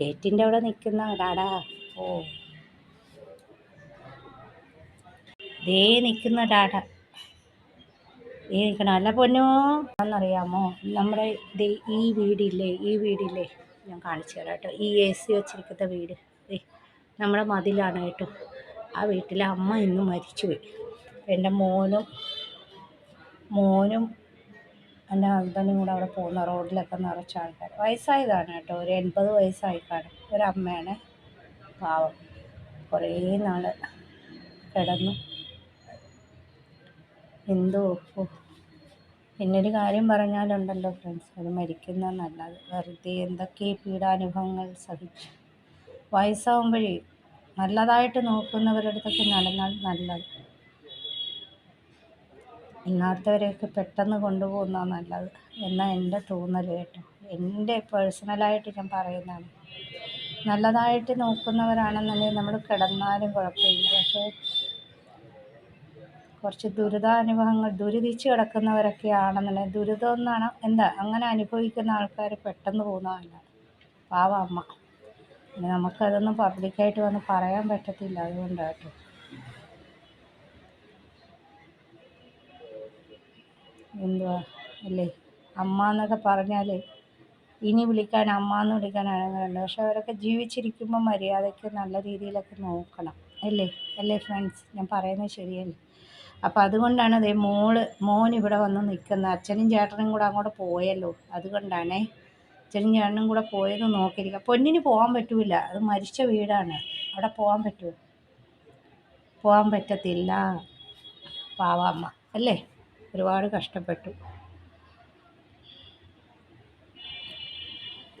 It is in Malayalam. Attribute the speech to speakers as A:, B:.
A: ഗേറ്റിന്റെ അവിടെ നിൽക്കുന്ന ഡാടാ ഓ. ദേ നിൽക്കുന്ന ഡാഡ ദേ നിൽക്കണം. അല്ല പൊന്നോ എന്നറിയാമോ നമ്മുടെ ദേ ഈ വീടില്ലേ ഈ വീടില്ലേ? ഞാൻ കാണിച്ചു തരാം കേട്ടോ. ഈ എ സി വെച്ചിരിക്കുന്ന വീട്. ദേ നമ്മുടെ മതിലാണ് കേട്ടോ. ആ വീട്ടിലെ അമ്മ ഇന്ന് മരിച്ചുപോയി. എന്റെ മോനും മോനും എന്റെ ഹസ്ബൻഡും കൂടെ അവിടെ പോകുന്ന റോഡിലൊക്കെ നിറച്ച ആൾക്കാർ വയസ്സായതാണ് കേട്ടോ. ഒരു എൺപത് വയസ്സായി കാണും ഒരമ്മയാണ്. പാവം. കുറേ നാൾ കിടന്നു. എന്തോ പിന്നൊരു കാര്യം പറഞ്ഞാലുണ്ടല്ലോ ഫ്രണ്ട്സ്. അത് മരിക്കുന്ന നല്ലത്. വെറുതെ എന്തൊക്കെ പീഡാനുഭവങ്ങൾ സഹിച്ചു. വയസ്സാവുമ്പോഴേ നല്ലതായിട്ട് നോക്കുന്നവരുടെ അടുത്തൊക്കെ നടന്നാൽ നല്ലത്. ഇല്ലാത്തവരെയൊക്കെ പെട്ടെന്ന് കൊണ്ടുപോകുന്ന നല്ലത്. എന്നാണ് എന്റെ തോന്നൽ കേട്ടോ. എന്റെ പേഴ്സണലായിട്ട് ഞാൻ പറയുന്നതാണ്. നല്ലതായിട്ട് നോക്കുന്നവരാണെന്നുണ്ടെങ്കിൽ നമ്മൾ കിടന്നാലും കുഴപ്പമില്ല. പക്ഷേ കുറച്ച് ദുരിതാനുഭവങ്ങൾ ദുരിതിച്ച് കിടക്കുന്നവരൊക്കെ ആണെന്നുണ്ടെങ്കിൽ ദുരിതം എന്നാണ് എന്താ അങ്ങനെ അനുഭവിക്കുന്ന ആൾക്കാർ പെട്ടെന്ന് പോകുന്നതല്ല. പാവ അമ്മ. നമുക്കതൊന്നും പബ്ലിക്കായിട്ട് വന്ന് പറയാൻ പറ്റത്തില്ല. അതുകൊണ്ടാണ് എന്തുവാ? അല്ലേ? അമ്മ എന്നൊക്കെ പറഞ്ഞാൽ ഇനി വിളിക്കാൻ അമ്മ എന്ന് വിളിക്കാനാണ് വേണ്ടത് പക്ഷെ അവരൊക്കെ ജീവിച്ചിരിക്കുമ്പോൾ മര്യാദയ്ക്ക് നല്ല രീതിയിലൊക്കെ നോക്കണം. അല്ലേ? അല്ലേ ഫ്രണ്ട്സ്? ഞാൻ പറയുന്നത് ശരിയല്ലേ? അപ്പോൾ അതുകൊണ്ടാണ് അതേ മോൾ മോൻ ഇവിടെ വന്ന് നിൽക്കുന്നത്. അച്ഛനും ചേട്ടനും കൂടെ അങ്ങോട്ട് പോയല്ലോ. അതുകൊണ്ടാണേ അച്ഛനും ചേട്ടനും കൂടെ പോയത് നോക്കിയിരിക്കുക. പൊന്നിന് പോകാൻ പറ്റൂല. അത് മരിച്ച വീടാണ്. അവിടെ പോകാൻ പറ്റുമോ? പോകാൻ പറ്റത്തില്ല. പാവാമ്മ അല്ലേ? ഒരുപാട് കഷ്ടപ്പെട്ടു.